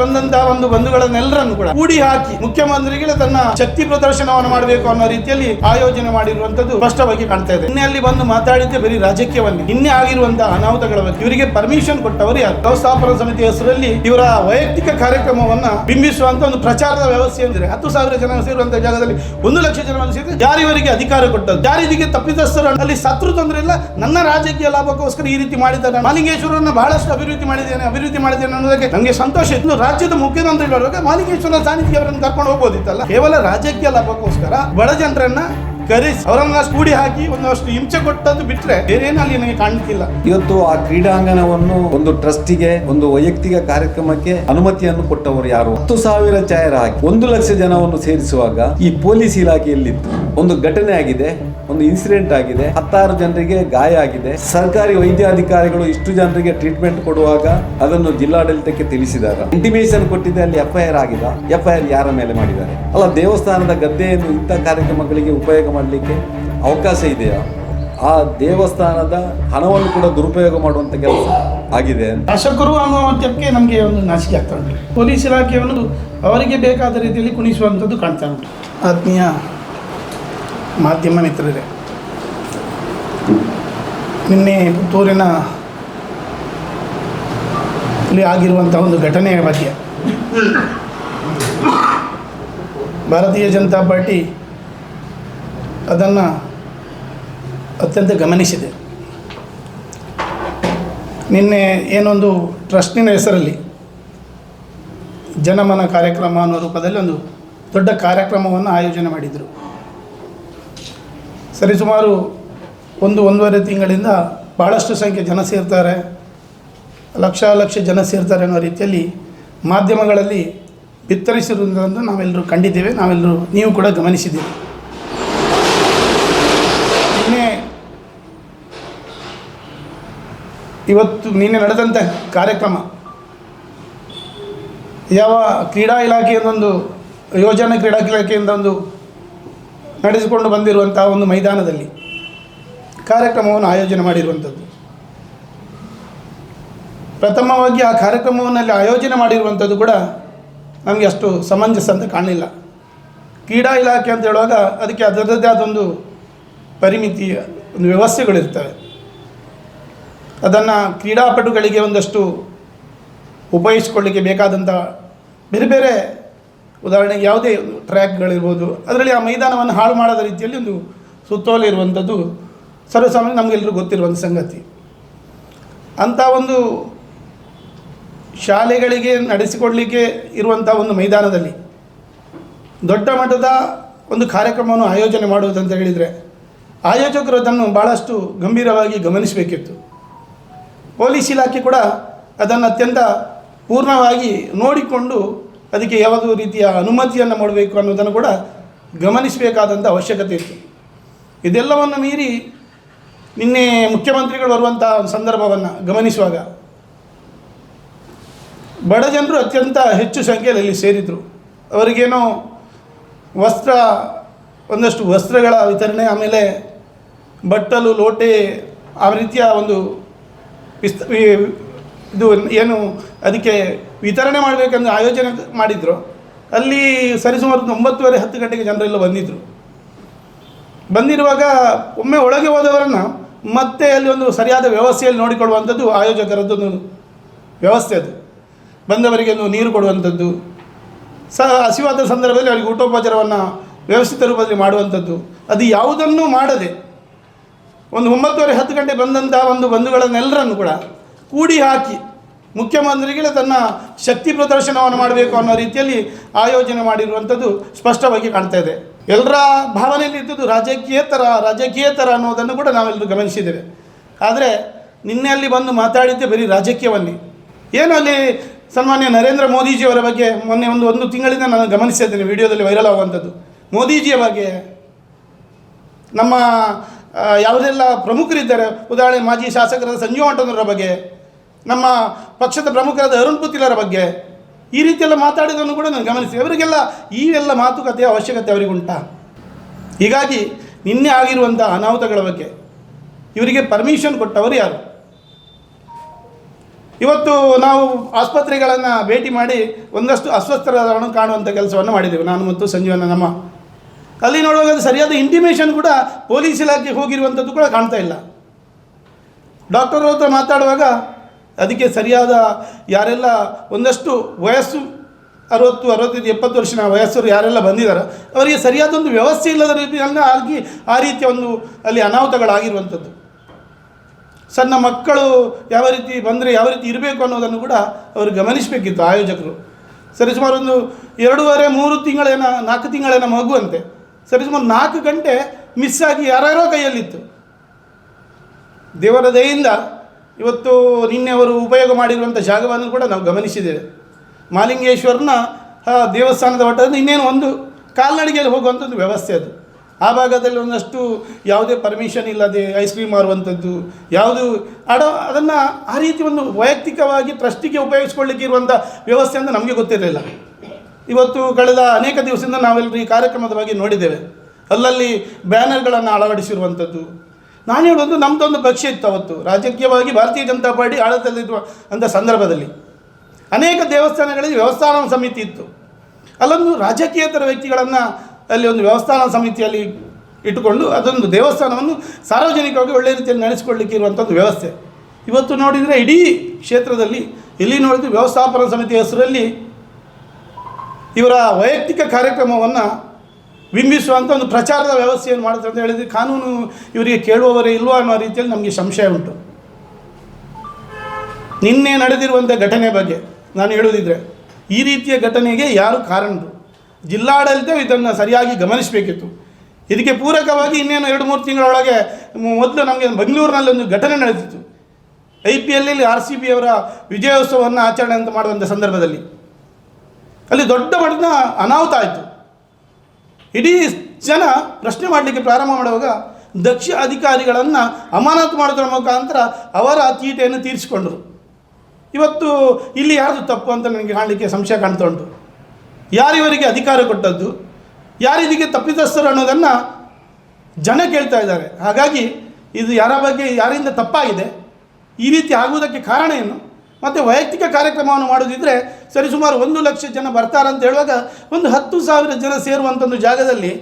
ಬಂದಂತಹ ಒಂದು ಬಂಧುಗಳನ್ನೆಲ್ಲರನ್ನು ಕೂಡ ಕೂಡಿ ಹಾಕಿ ಮುಖ್ಯಮಂತ್ರಿಗಳ ತನ್ನ ಶಕ್ತಿ ಪ್ರದರ್ಶನವನ್ನು ಮಾಡಬೇಕು ಅನ್ನೋ ರೀತಿಯಲ್ಲಿ ಆಯೋಜನೆ ಮಾಡಿರುವಂತದ್ದು ಸ್ಪಷ್ಟವಾಗಿ ಕಾಣ್ತಾ ಇದೆ. ನಿನ್ನೆ ಅಲ್ಲಿ ಬಂದು ಮಾತಾಡಿದ್ದೆ ಬರೀ ರಾಜಕೀಯವನ್ನು. ನಿನ್ನೆ ಆಗಿರುವಂತಹ ಅನಾಹುತಗಳ ಬಗ್ಗೆ. ಇವರಿಗೆ ಪರ್ಮಿಷನ್ ಕೊಟ್ಟವರು ಯಾರು? ವ್ಯವಸ್ಥಾಪನಾ ಸಮಿತಿ ಹೆಸರಲ್ಲಿ ಇವರ ವೈಯಕ್ತಿಕ ಕಾರ್ಯಕ್ರಮವನ್ನ ಬಿಂಬಿಸುವಂತ ಒಂದು ಪ್ರಚಾರದ ವ್ಯವಸ್ಥೆ ಅಂದ್ರೆ ಹತ್ತು ಸಾವಿರ ಜನ ಸೇರುವಂತಹ ಜಾಗದಲ್ಲಿ ಒಂದು ಲಕ್ಷ ಜನ ಸೇರಿದ್ರೆ ಯಾರಿವರಿಗೆ ಅಧಿಕಾರ ಕೊಟ್ಟದ್ದು? ಜಾರಿದಿಗೆ ತಪ್ಪಿತಸ್ಥರು ಅಲ್ಲಿ ಸತ್ರು ತೊಂದರೆ ಇಲ್ಲ. ನನ್ನ ರಾಜಕೀಯ ಲಾಭಕ್ಕೋಸ್ಕರ ಈ ರೀತಿ ಮಾಡಿದ್ದಾರೆ. ಮಾಲಿಂಗೇಶ್ವರನ್ನ ಬಹಳಷ್ಟು ಅಭಿವೃದ್ಧಿ ಮಾಡಿದ್ದೇನೆ ಅಭಿವೃದ್ಧಿ ಮಾಡಿದ್ದೇನೆ ಅನ್ನೋದಕ್ಕೆ ನಮಗೆ ಸಂತೋಷ ಇತ್ತು. ರಾಜ್ಯದ ಮುಖ್ಯಮಂತ್ರಿ ಬರುವಾಗ ಮಾಲಿಕೇಶ್ವರ ಸಾನಿಧಿ ಅವರನ್ನು ಕರ್ಕೊಂಡು ಹೋಗ್ಬೋದಿತ್ತಲ್ಲ? ಕೇವಲ ರಾಜಕೀಯ ಲಾಭಕ್ಕೋಸ್ಕರ ಬಡ ಜನರನ್ನ ಕರೆಸಿ, ಅವರನ್ನ ಕೂಡಿ ಹಾಕಿ ಒಂದಷ್ಟು ಹಿಂಸೆ ಕೊಟ್ಟದ್ದು ಬಿಟ್ರೆ ಬೇರೆ ಅಲ್ಲಿ ನನಗೆ ಕಾಣ್ತಿಲ್ಲ. ಇವತ್ತು ಆ ಕ್ರೀಡಾಂಗಣವನ್ನು ಒಂದು ಟ್ರಸ್ಟಿಗೆ, ಒಂದು ವೈಯಕ್ತಿಕ ಕಾರ್ಯಕ್ರಮಕ್ಕೆ ಅನುಮತಿಯನ್ನು ಕೊಟ್ಟವರು ಯಾರು? ಹತ್ತು ಸಾವಿರ ಚಾಯರ್ ಹಾಕಿ ಒಂದು ಲಕ್ಷ ಜನವನ್ನು ಸೇರಿಸುವಾಗ ಈ ಪೊಲೀಸ್ ಇಲಾಖೆಯಲ್ಲಿತ್ತು. ಒಂದು ಘಟನೆ ಆಗಿದೆ. ಒಂದು ಇನ್ಸಿಡೆಂಟ್ ಆಗಿದೆ. ಹತ್ತಾರು ಜನರಿಗೆ ಗಾಯ ಆಗಿದೆ. ಸರ್ಕಾರಿ ವೈದ್ಯಾಧಿಕಾರಿಗಳು ಇಷ್ಟು ಜನರಿಗೆ ಟ್ರೀಟ್ಮೆಂಟ್ ಕೊಡುವಾಗ ಅದನ್ನು ಜಿಲ್ಲಾಡಳಿತಕ್ಕೆ ತಿಳಿಸಿದಾಗ. ಇಂಟಿಮೇಶನ್ ಕೊಟ್ಟಿದೆ ಅಲ್ಲಿ ಎಫ್ಐಆರ್ ಆಗಿದೆ. ಎಫ್ಐಆರ್ ಯಾರ ಮೇಲೆ ಮಾಡಿದ್ದಾರೆ? ಅಲ್ಲ ದೇವಸ್ಥಾನದ ಗದ್ದೆಯನ್ನು ಇಂಥ ಕಾರ್ಯಕ್ರಮಗಳಿಗೆ ಉಪಯೋಗ ಮಾಡಲಿಕ್ಕೆ ಅವಕಾಶ ಇದೆಯಾ? ಆ ದೇವಸ್ಥಾನದ ಹಣವನ್ನು ಕೂಡ ದುರುಪಯೋಗ ಮಾಡುವಂತ ಕೆಲಸ ಆಗಿದೆ ಅಂತ. ಶಾಸಕರು ಅನ್ನುವ ಮಟ್ಟಕ್ಕೆ ನಮಗೆ ಒಂದು ನಾಚಿಕೆ ಆಗ್ತಾ ಉಂಟು. ಪೊಲೀಸ್ ಇಲಾಖೆಯನ್ನು ಅವರಿಗೆ ಬೇಕಾದ ರೀತಿಯಲ್ಲಿ ಕುಣಿಸುವಂಥದ್ದು ಕಾಣ್ತಾ ಉಂಟು. ಆತ್ಮೀಯ ಮಾಧ್ಯಮ ಮಿತ್ರರೇ. ನಿನ್ನೆ ಪುತ್ತೂರಿನ ಆಗಿರುವಂಥ ಒಂದು ಘಟನೆಯ ಬಗ್ಗೆ. ಭಾರತೀಯ ಜನತಾ ಪಾರ್ಟಿ ಅದನ್ನು ಅತ್ಯಂತ ಗಮನಿಸಿದೆ. ನಿನ್ನೆ ಏನೊಂದು ಟ್ರಸ್ಟಿನ ಹೆಸರಲ್ಲಿ ಜನಮನ ಕಾರ್ಯಕ್ರಮ ಅನ್ನೋ ರೂಪದಲ್ಲಿ ಒಂದು ದೊಡ್ಡ ಕಾರ್ಯಕ್ರಮವನ್ನು ಆಯೋಜನೆ ಮಾಡಿದರು. ಸರಿಸುಮಾರು ಒಂದು ಒಂದೂವರೆ ತಿಂಗಳಿಂದ ಭಾಳಷ್ಟು ಸಂಖ್ಯೆ ಜನ ಸೇರ್ತಾರೆ. ಲಕ್ಷ ಲಕ್ಷ ಜನ ಸೇರ್ತಾರೆ ಅನ್ನೋ ರೀತಿಯಲ್ಲಿ ಮಾಧ್ಯಮಗಳಲ್ಲಿ ಬಿತ್ತರಿಸಿರುವುದನ್ನು ನಾವೆಲ್ಲರೂ ಕಂಡಿದ್ದೇವೆ. ನಾವೆಲ್ಲರೂ ನೀವು ಕೂಡ ಗಮನಿಸಿದ್ದೀವಿ ನಿನ್ನೆ ಇವತ್ತು ನಿನ್ನೆ ನಡೆದಂಥ ಕಾರ್ಯಕ್ರಮ. ಯಾವ ಕ್ರೀಡಾ ಇಲಾಖೆಯಿಂದೊಂದು ಯೋಜನಾ ಕ್ರೀಡಾ ಇಲಾಖೆಯಿಂದ ಒಂದು ನಡೆಸಿಕೊಂಡು ಬಂದಿರುವಂಥ ಒಂದು ಮೈದಾನದಲ್ಲಿ ಕಾರ್ಯಕ್ರಮವನ್ನು ಆಯೋಜನೆ ಮಾಡಿರುವಂಥದ್ದು. ಪ್ರಥಮವಾಗಿ ಆ ಕಾರ್ಯಕ್ರಮವನ್ನಲ್ಲಿ ಆಯೋಜನೆ ಮಾಡಿರುವಂಥದ್ದು ಕೂಡ ನಮಗೆ ಅಷ್ಟು ಸಮಂಜಸ ಅಂತ ಕಾಣಲಿಲ್ಲ. ಕ್ರೀಡಾ ಇಲಾಖೆ ಅಂತ ಹೇಳುವಾಗ ಅದಕ್ಕೆ ಅದರದ್ದೇ ಆದೊಂದು ಪರಿಮಿತಿ, ಒಂದು ವ್ಯವಸ್ಥೆಗಳಿರ್ತವೆ ಅದನ್ನು ಕ್ರೀಡಾಪಟುಗಳಿಗೆ ಒಂದಷ್ಟು ಉಪಯೋಗಿಸ್ಕೊಳ್ಳಿಕ್ಕೆ ಬೇಕಾದಂಥ ಬೇರೆ ಬೇರೆ ಉದಾಹರಣೆಗೆ ಯಾವುದೇ ಟ್ರ್ಯಾಕ್ಗಳಿರ್ಬೋದು, ಅದರಲ್ಲಿ ಆ ಮೈದಾನವನ್ನು ಹಾಳು ಮಾಡದ ರೀತಿಯಲ್ಲಿ ಒಂದು ಸುತ್ತೋಲೆ ಇರುವಂಥದ್ದು ಸರ್ವಸಾಮಾನ್ಯ ನಮಗೆಲ್ಲರೂ ಗೊತ್ತಿರುವಂಥ ಸಂಗತಿ. ಅಂಥ ಒಂದು ಶಾಲೆಗಳಿಗೆ ನಡೆಸಿಕೊಡಲಿಕ್ಕೆ ಇರುವಂಥ ಒಂದು ಮೈದಾನದಲ್ಲಿ ದೊಡ್ಡ ಮಟ್ಟದ ಒಂದು ಕಾರ್ಯಕ್ರಮವನ್ನು ಆಯೋಜನೆ ಮಾಡುವುದಂತ ಹೇಳಿದರೆ, ಆಯೋಜಕರು ಅದನ್ನು ಭಾಳಷ್ಟು ಗಂಭೀರವಾಗಿ ಗಮನಿಸಬೇಕಿತ್ತು. ಪೊಲೀಸ್ ಇಲಾಖೆ ಕೂಡ ಅದನ್ನು ಅತ್ಯಂತ ಪೂರ್ಣವಾಗಿ ನೋಡಿಕೊಂಡು ಅದಕ್ಕೆ ಯಾವುದೋ ರೀತಿಯ ಅನುಮತಿಯನ್ನು ಮಾಡಬೇಕು ಅನ್ನೋದನ್ನು ಕೂಡ ಗಮನಿಸಬೇಕಾದಂಥ ಅವಶ್ಯಕತೆ ಇತ್ತು. ಇದೆಲ್ಲವನ್ನು ಮೀರಿ ನಿನ್ನೆ ಮುಖ್ಯಮಂತ್ರಿಗಳು ಬರುವಂಥ ಒಂದು ಸಂದರ್ಭವನ್ನು ಗಮನಿಸುವಾಗ ಬಡ ಜನರು ಅತ್ಯಂತ ಹೆಚ್ಚು ಸಂಖ್ಯೆಯಲ್ಲಿ ಇಲ್ಲಿ ಸೇರಿದರು. ಅವರಿಗೇನೋ ವಸ್ತ್ರ, ಒಂದಷ್ಟು ವಸ್ತ್ರಗಳ ವಿತರಣೆ, ಆಮೇಲೆ ಬಟ್ಟಲು, ಲೋಟೆ ಆ ರೀತಿಯ ಒಂದು ಇದು ಏನು ಅದಕ್ಕೆ ವಿತರಣೆ ಮಾಡಬೇಕೆಂದು ಆಯೋಜನೆ ಮಾಡಿದರು. ಅಲ್ಲಿ ಸರಿಸುಮಾರು ಒಂಬತ್ತುವರೆ ಹತ್ತು ಗಂಟೆಗೆ ಜನರೆಲ್ಲ ಬಂದಿದ್ದರು ಬಂದಿರುವಾಗ ಒಮ್ಮೆ ಒಳಗೆ ಹೋದವರನ್ನು ಮತ್ತೆ ಅಲ್ಲಿ ಒಂದು ಸರಿಯಾದ ವ್ಯವಸ್ಥೆಯಲ್ಲಿ ನೋಡಿಕೊಳ್ಳುವಂಥದ್ದು ಆಯೋಜಕರದ್ದೊಂದು ವ್ಯವಸ್ಥೆ ಅದು. ಬಂದವರಿಗೆ ಒಂದು ನೀರು ಕೊಡುವಂಥದ್ದು, ಸ ಹಸಿವಾದ ಸಂದರ್ಭದಲ್ಲಿ ಅವರಿಗೆ ಊಟೋಪಚಾರವನ್ನು ವ್ಯವಸ್ಥಿತ ರೂಪದಲ್ಲಿ ಮಾಡುವಂಥದ್ದು. ಅದು ಯಾವುದನ್ನೂ ಮಾಡದೆ ಒಂದು ಒಂಬತ್ತುವರೆ, ಹತ್ತು ಗಂಟೆ ಬಂದಂಥ ಒಂದು ಬಂಧುಗಳನ್ನೆಲ್ಲರನ್ನು ಕೂಡ ಕೂಡಿ ಹಾಕಿ ಮುಖ್ಯಮಂತ್ರಿಗಳೇ ತನ್ನ ಶಕ್ತಿ ಪ್ರದರ್ಶನವನ್ನು ಮಾಡಬೇಕು ಅನ್ನೋ ರೀತಿಯಲ್ಲಿ ಆಯೋಜನೆ ಮಾಡಿರುವಂಥದ್ದು ಸ್ಪಷ್ಟವಾಗಿ ಕಾಣ್ತಾ ಇದೆ. ಎಲ್ಲರ ಭಾವನೆಯಲ್ಲಿ ಇದ್ದದ್ದು ರಾಜಕೀಯೇತರ ರಾಜಕೀಯೇತರ ಅನ್ನೋದನ್ನು ಕೂಡ ನಾವೆಲ್ಲರೂ ಗಮನಿಸಿದ್ದೇವೆ. ಆದರೆ ನಿನ್ನೆ ಅಲ್ಲಿ ಬಂದು ಮಾತಾಡಿದ್ದೆ ಬರೀ ರಾಜಕೀಯವನ್ನೇ. ಏನು ಅಲ್ಲಿ ಸನ್ಮಾನ್ಯ ನರೇಂದ್ರ ಮೋದಿಜಿಯವರ ಬಗ್ಗೆ ಮೊನ್ನೆ ಒಂದು ಒಂದು ತಿಂಗಳಿಂದ ನಾನು ಗಮನಿಸಿದ್ದೇನೆ ವಿಡಿಯೋದಲ್ಲಿ ವೈರಲ್ ಆಗುವಂಥದ್ದು. ಮೋದಿಜಿಯ ಬಗ್ಗೆ ನಮ್ಮ ಯಾವುದೆಲ್ಲ ಪ್ರಮುಖರಿದ್ದಾರೆ ಉದಾಹರಣೆ ಮಾಜಿ ಶಾಸಕರಾದ ಸಂಜೀವ್ ಆಂಟೋನವರ ಬಗ್ಗೆ ನಮ್ಮ ಪಕ್ಷದ ಪ್ರಮುಖರಾದ ಅರುಣ್ ಪುತಿಲರ ಬಗ್ಗೆ ಈ ರೀತಿಯೆಲ್ಲ ಮಾತಾಡಿದನ್ನು ಕೂಡ ನಾನು ಗಮನಿಸಿ. ಅವರಿಗೆಲ್ಲ ಈ ಎಲ್ಲ ಮಾತುಕತೆಯ ಅವಶ್ಯಕತೆ ಅವರಿಗುಂಟ? ಹೀಗಾಗಿ ನಿನ್ನೆ ಆಗಿರುವಂಥ ಅನಾಹುತಗಳ ಬಗ್ಗೆ ಇವರಿಗೆ ಪರ್ಮಿಷನ್ ಕೊಟ್ಟವರು ಯಾರು? ಇವತ್ತು ನಾವು ಆಸ್ಪತ್ರೆಗಳನ್ನು ಭೇಟಿ ಮಾಡಿ ಒಂದಷ್ಟು ಅಸ್ವಸ್ಥರನ್ನು ಕಾಣುವಂಥ ಕೆಲಸವನ್ನು ಮಾಡಿದ್ದೇವೆ ನಾನು ಮತ್ತು ಸಂಜೀವನ ನಮ್ಮ. ಅಲ್ಲಿ ನೋಡುವಾಗ ಸರಿಯಾದ ಇಂಟಿಮೇಷನ್ ಕೂಡ ಪೊಲೀಸ್ ಇಲಾಖೆಗೆ ಹೋಗಿರುವಂಥದ್ದು ಕೂಡ ಕಾಣ್ತಾ ಇಲ್ಲ. ಡಾಕ್ಟರ್ ಹತ್ರ ಮಾತಾಡುವಾಗ ಅದಕ್ಕೆ ಸರಿಯಾದ ಯಾರೆಲ್ಲ ಒಂದಷ್ಟು ವಯಸ್ಸು, ಅರವತ್ತು, ಅರವತ್ತೈದು, ಎಪ್ಪತ್ತು ವರ್ಷನ ವಯಸ್ಸರು ಯಾರೆಲ್ಲ ಬಂದಿದ್ದಾರೆ ಅವರಿಗೆ ಸರಿಯಾದ ಒಂದು ವ್ಯವಸ್ಥೆ ಇಲ್ಲದ ರೀತಿಯಲ್ಲಿ ಆಗಿ ಆ ರೀತಿಯ ಒಂದು ಅಲ್ಲಿ ಅನಾಹುತಗಳಾಗಿರುವಂಥದ್ದು. ಸಣ್ಣ ಮಕ್ಕಳು ಯಾವ ರೀತಿ ಬಂದರೆ ಯಾವ ರೀತಿ ಇರಬೇಕು ಅನ್ನೋದನ್ನು ಕೂಡ ಅವರು ಗಮನಿಸಬೇಕಿತ್ತು ಆಯೋಜಕರು. ಸರಿಸುಮಾರು ಒಂದು ಎರಡೂವರೆ, ಮೂರು ತಿಂಗಳೇನ, ನಾಲ್ಕು ತಿಂಗಳೇನ ಮಗುವಂತೆ ಸರಿಸುಮಾರು ನಾಲ್ಕು ಗಂಟೆ ಮಿಸ್ ಆಗಿ ಯಾರ್ಯಾರೋ ಕೈಯಲ್ಲಿತ್ತು. ದೇವರ ದಯೆಯಿಂದ ಇವತ್ತು ನಿನ್ನೆ ಅವರು ಉಪಯೋಗ ಮಾಡಿರುವಂಥ ಜಾಗವನ್ನು ಕೂಡ ನಾವು ಗಮನಿಸಿದ್ದೇವೆ. ಮಾಲಿಂಗೇಶ್ವರನ ದೇವಸ್ಥಾನದ ಹೊಟ್ಟದಲ್ಲಿ ಇನ್ನೇನು ಒಂದು ಕಾಲ್ನಡಿಗೆಯಲ್ಲಿ ಹೋಗುವಂಥ ಒಂದು ವ್ಯವಸ್ಥೆ ಅದು. ಆ ಭಾಗದಲ್ಲಿ ಒಂದಷ್ಟು ಯಾವುದೇ ಪರ್ಮಿಷನ್ ಇಲ್ಲದೆ ಐಸ್ ಕ್ರೀಮ್ ಮಾರುವಂಥದ್ದು ಯಾವುದು ಅಡ, ಅದನ್ನು ಆ ರೀತಿ ಒಂದು ವೈಯಕ್ತಿಕವಾಗಿ ಟ್ರಸ್ಟಿಗೆ ಉಪಯೋಗಿಸ್ಕೊಳ್ಳಿಕ್ಕೆ ಇರುವಂಥ ವ್ಯವಸ್ಥೆ ಅಂತ ನಮಗೆ ಗೊತ್ತಿರಲಿಲ್ಲ. ಇವತ್ತು ಕಳೆದ ಅನೇಕ ದಿವಸದಿಂದ ನಾವೆಲ್ಲರೂ ಈ ಕಾರ್ಯಕ್ರಮದ ಬಗ್ಗೆ ನೋಡಿದ್ದೇವೆ. ಅಲ್ಲಲ್ಲಿ ಬ್ಯಾನರ್ಗಳನ್ನು ಅಳವಡಿಸಿರುವಂಥದ್ದು ನಾನು ಹೇಳೋದು ನಮ್ಮದೊಂದು ಪಕ್ಷ ಇತ್ತು ಅವತ್ತು. ರಾಜಕೀಯವಾಗಿ ಭಾರತೀಯ ಜನತಾ ಪಾರ್ಟಿ ಆಡಳಿತದಲ್ಲಿರುವ ಅಂಥ ಸಂದರ್ಭದಲ್ಲಿ. ಅನೇಕ ದೇವಸ್ಥಾನಗಳಲ್ಲಿ ವ್ಯವಸ್ಥಾನ ಸಮಿತಿ ಇತ್ತು. ಅಲ್ಲೊಂದು ರಾಜಕೀಯೇತರ ವ್ಯಕ್ತಿಗಳನ್ನು ಅಲ್ಲಿ ಒಂದು ವ್ಯವಸ್ಥಾನ ಸಮಿತಿಯಲ್ಲಿ ಇಟ್ಟುಕೊಂಡು ಅದೊಂದು ದೇವಸ್ಥಾನವನ್ನು ಸಾರ್ವಜನಿಕವಾಗಿ ಒಳ್ಳೆಯ ರೀತಿಯಲ್ಲಿ ನಡೆಸಿಕೊಳ್ಳಿಕ್ಕೆ ಇರುವಂಥದ್ದು ವ್ಯವಸ್ಥೆ. ಇವತ್ತು ನೋಡಿದರೆ ಇಡೀ ಕ್ಷೇತ್ರದಲ್ಲಿ ಇಲ್ಲಿ ನೋಡಿದ್ರೆ ವ್ಯವಸ್ಥಾಪನಾ ಸಮಿತಿ ಹೆಸರಲ್ಲಿ ಇವರ ವೈಯಕ್ತಿಕ ಕಾರ್ಯಕ್ರಮವನ್ನು ಬಿಂಬಿಸುವಂಥ ಒಂದು ಪ್ರಚಾರದ ವ್ಯವಸ್ಥೆಯನ್ನು ಮಾಡ್ತಾರೆ ಅಂತ ಹೇಳಿದರೆ ಕಾನೂನು ಇವರಿಗೆ ಕೇಳುವವರೇ ಇಲ್ವಾ ಅನ್ನೋ ರೀತಿಯಲ್ಲಿ ನಮಗೆ ಸಂಶಯ ಉಂಟು. ನಿನ್ನೆ ನಡೆದಿರುವಂಥ ಘಟನೆ ಬಗ್ಗೆ ನಾನು ಹೇಳುವುದಿದ್ರೆ ಈ ರೀತಿಯ ಘಟನೆಗೆ ಯಾರು ಕಾರಣರು? ಜಿಲ್ಲಾಡಳಿತ ಇದನ್ನು ಸರಿಯಾಗಿ ಗಮನಿಸಬೇಕಿತ್ತು. ಇದಕ್ಕೆ ಪೂರಕವಾಗಿ ಇನ್ನೇನು ಎರಡು ಮೂರು ತಿಂಗಳೊಳಗೆ ಮೊದಲು ನಮಗೆ ಬೆಂಗಳೂರಿನಲ್ಲಿ ಒಂದು ಘಟನೆ ನಡೆದಿತ್ತು. ಐ ಪಿ ಎಲ್ಲಿ ಆರ್ ಸಿ ಬಿ ಅವರ ವಿಜಯೋತ್ಸವವನ್ನು ಆಚರಣೆ ಅಂತ ಮಾಡುವಂಥ ಸಂದರ್ಭದಲ್ಲಿ. ಅಲ್ಲಿ ದೊಡ್ಡ ಮಟ್ಟದ ಅನಾಹುತ ಆಯಿತು. ಇಡೀ ಜನ ಪ್ರಶ್ನೆ ಮಾಡಲಿಕ್ಕೆ ಪ್ರಾರಂಭ ಮಾಡುವಾಗ ದಕ್ಷ ಅಧಿಕಾರಿಗಳನ್ನು ಅಮಾನತು ಮಾಡೋದ್ರ ಮುಖಾಂತರ ಅವರ ತೀಟೆಯನ್ನು ತೀರಿಸಿಕೊಂಡರು. ಇವತ್ತು ಇಲ್ಲಿ ಯಾರ್ದು ತಪ್ಪು ಅಂತ ನನಗೆ ಕಾಣಲಿಕ್ಕೆ ಸಂಶಯ ಕಾಣ್ತಾ ಉಂಟು. ಯಾರಿವರಿಗೆ ಅಧಿಕಾರ ಕೊಟ್ಟದ್ದು ಯಾರು ಇದಕ್ಕೆ ತಪ್ಪಿತಸ್ಥರು ಅನ್ನೋದನ್ನು ಜನ ಕೇಳ್ತಾ ಇದ್ದಾರೆ. ಹಾಗಾಗಿ ಇದು ಯಾರ ಬಗ್ಗೆ, ಯಾರಿಂದ ತಪ್ಪಾಗಿದೆ, ಈ ರೀತಿ ಆಗುವುದಕ್ಕೆ ಕಾರಣ ಏನು? ಮತ್ತು ವೈಯಕ್ತಿಕ ಕಾರ್ಯಕ್ರಮವನ್ನು ಮಾಡೋದಿದ್ದರೆ ಸರಿಸುಮಾರು ಒಂದು ಲಕ್ಷ ಜನ ಬರ್ತಾರೆ ಅಂತ ಹೇಳುವಾಗ ಒಂದು ಹತ್ತು ಸಾವಿರ ಜನ ಸೇರುವಂಥ ಒಂದು ಜಾಗದಲ್ಲಿ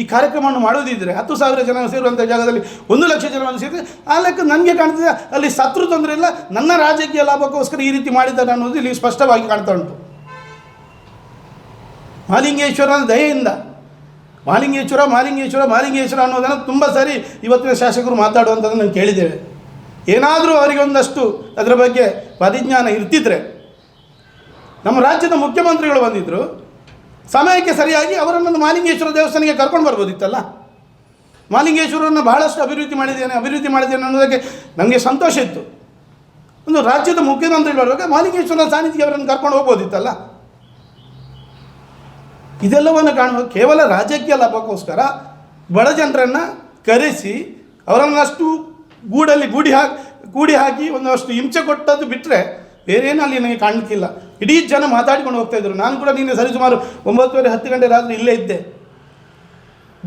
ಈ ಕಾರ್ಯಕ್ರಮವನ್ನು ಮಾಡೋದಿದ್ದರೆ ಹತ್ತು ಸಾವಿರ ಜನ ಸೇರುವಂಥ ಜಾಗದಲ್ಲಿ ಒಂದು ಲಕ್ಷ ಜನವನ್ನು ಸೇರಿದ್ರೆ ಆ ಲೆಕ್ಕ ನನಗೆ ಕಾಣ್ತಿದೆ, ಅಲ್ಲಿ ಸತ್ರು ತೊಂದರೆ ಇಲ್ಲ, ನನ್ನ ರಾಜಕೀಯ ಲಾಭಕ್ಕೋಸ್ಕರ ಈ ರೀತಿ ಮಾಡಿದ್ದಾರೆ ಅನ್ನೋದು ಇಲ್ಲಿ ಸ್ಪಷ್ಟವಾಗಿ ಕಾಣ್ತಾ ಉಂಟು. ಮಾಲಿಂಗೇಶ್ವರನ ದಯೆಯಿಂದ, ಮಾಲಿಂಗೇಶ್ವರ ಮಾಲಿಂಗೇಶ್ವರ ಮಾಲಿಂಗೇಶ್ವರ ಅನ್ನೋದನ್ನು ತುಂಬ ಸಾರಿ ಇವತ್ತಿನ ಶಾಸಕರು ಮಾತಾಡುವಂಥದ್ದನ್ನು ನಾನು ಕೇಳಿದ್ದೇವೆ. ಏನಾದರೂ ಅವರಿಗೆ ಒಂದಷ್ಟು ಅದರ ಬಗ್ಗೆ ಪರಿಜ್ಞಾನ ಇರ್ತಿದ್ರೆ ನಮ್ಮ ರಾಜ್ಯದ ಮುಖ್ಯಮಂತ್ರಿಗಳು ಬಂದಿದ್ದರು ಸಮಯಕ್ಕೆ ಸರಿಯಾಗಿ ಅವರನ್ನು ಮಾಲಿಂಗೇಶ್ವರ ದೇವಸ್ಥಾನಕ್ಕೆ ಕರ್ಕೊಂಡು ಬರ್ಬೋದಿತ್ತಲ್ಲ? ಮಾಲಿಂಗೇಶ್ವರನ್ನು ಬಹಳಷ್ಟು ಅಭಿವೃದ್ಧಿ ಮಾಡಿದ್ದೇನೆ ಅಭಿವೃದ್ಧಿ ಮಾಡಿದ್ದೇನೆ ಅನ್ನೋದಕ್ಕೆ ನನಗೆ ಸಂತೋಷ ಇತ್ತು. ಒಂದು ರಾಜ್ಯದ ಮುಖ್ಯಮಂತ್ರಿಗಳು ಬರುವಾಗ ಮಾಲಿಂಗೇಶ್ವರ ಸಾನ್ನಿಧ್ಯಕ್ಕೆ ಅವರನ್ನು ಕರ್ಕೊಂಡು ಹೋಗ್ಬೋದಿತ್ತಲ್ಲ? ಇದೆಲ್ಲವನ್ನು ಕಾಣುವ ಕೇವಲ ರಾಜಕೀಯ ಲಾಭಕ್ಕೋಸ್ಕರ ಬಡ ಜನರನ್ನು ಕರೆಸಿ ಅವರನ್ನಷ್ಟು ಗೂಡಲ್ಲಿ ಗೂಡಿ ಹಾಕಿ ಗೂಡಿ ಹಾಕಿ ಒಂದಷ್ಟು ಹಿಂಚೆ ಕೊಟ್ಟದ್ದು ಬಿಟ್ಟರೆ ಬೇರೇನು ಅಲ್ಲಿ ನನಗೆ ಕಾಣಲಿಕ್ಕಿಲ್ಲ. ಇಡೀ ಜನ ಮಾತಾಡಿಕೊಂಡು ಹೋಗ್ತಾ ಇದ್ರು. ನಾನು ಕೂಡ ನಿನ್ನೆ ಸರಿಸುಮಾರು ಒಂಬತ್ತುವರೆ, ಹತ್ತು ಗಂಟೆ ರಾತ್ರಿ ಇಲ್ಲೇ ಇದ್ದೆ.